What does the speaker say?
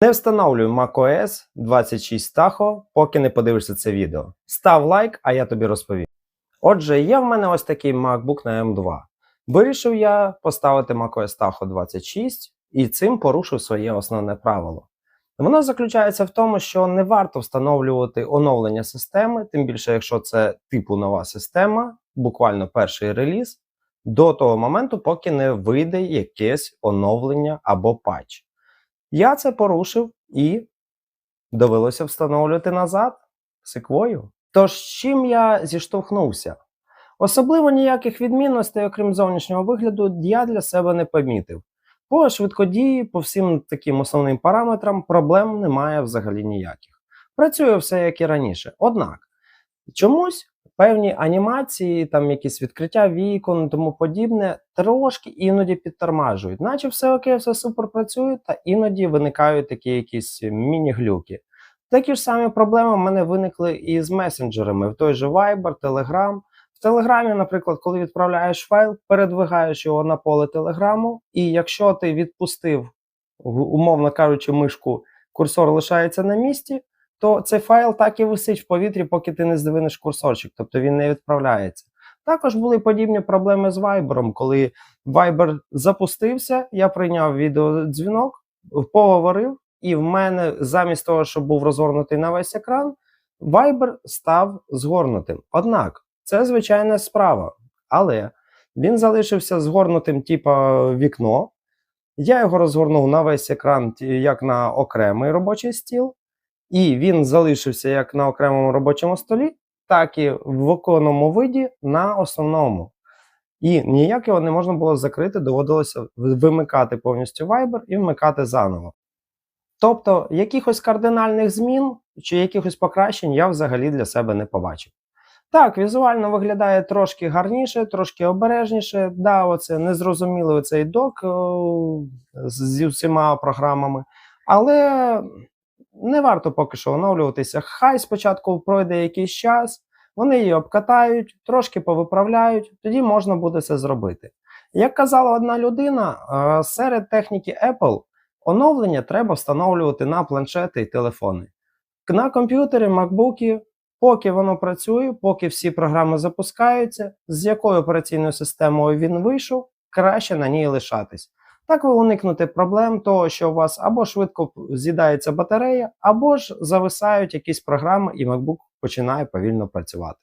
Не встановлюй macOS 26 Tahoe, поки не подивишся це відео. Став лайк, а я тобі розповім. Отже, є в мене ось такий MacBook на M2. Вирішив я поставити macOS Tahoe 26 і цим порушив своє основне правило. Воно заключається в тому, що не варто встановлювати оновлення системи, тим більше, якщо це типу нова система, буквально перший реліз, до того моменту, поки не вийде якесь оновлення або патч. Я це порушив і довелося встановлювати назад секвою. Тож з чим я зіштовхнувся? Особливо ніяких відмінностей, окрім зовнішнього вигляду, я для себе не помітив. По швидкодії, по всім таким основним параметрам проблем немає взагалі ніяких. Працює все як і раніше. Однак, чомусь певні анімації, там якісь відкриття вікон і тому подібне, трошки іноді підтормажують. Наче все окей, все супер працює, та іноді виникають такі якісь міні-глюки. Такі ж самі проблеми в мене виникли і з месенджерами в той же Viber, Telegram. В Телеграмі, наприклад, коли відправляєш файл, передвигаєш його на поле Телеграму, і якщо ти відпустив, умовно кажучи, мишку, курсор лишається на місці, то цей файл так і висить в повітрі, поки ти не здвинеш курсорчик, тобто він не відправляється. Також були подібні проблеми з Viber, коли Viber запустився, я прийняв відеодзвінок, поговорив, і в мене замість того, щоб був розгорнутий на весь екран, Viber став згорнутим. Однак, це звичайна справа, але він залишився згорнутим, типа вікно. Я його розгорнув на весь екран, як на окремий робочий стіл, і він залишився як на окремому робочому столі, так і в виконаному виді на основному. І ніяк його не можна було закрити, доводилося вимикати повністю Viber і вмикати заново. Тобто, якихось кардинальних змін чи якихось покращень я взагалі для себе не побачив. Так, візуально виглядає трошки гарніше, трошки обережніше. Да, оце незрозумілий оцей док о, зі всіма програмами, але не варто поки що оновлюватися. Хай спочатку пройде якийсь час, вони її обкатають, трошки повиправляють, тоді можна буде це зробити. Як казала одна людина, е, серед техніки Apple оновлення треба встановлювати на планшети і телефони. На комп'ютери, макбуки, поки воно працює, поки всі програми запускаються, з якою операційною системою він вийшов, краще на ній лишатись. Так ви уникнете проблем того, що у вас або швидко з'їдається батарея, або ж зависають якісь програми, і MacBook починає повільно працювати.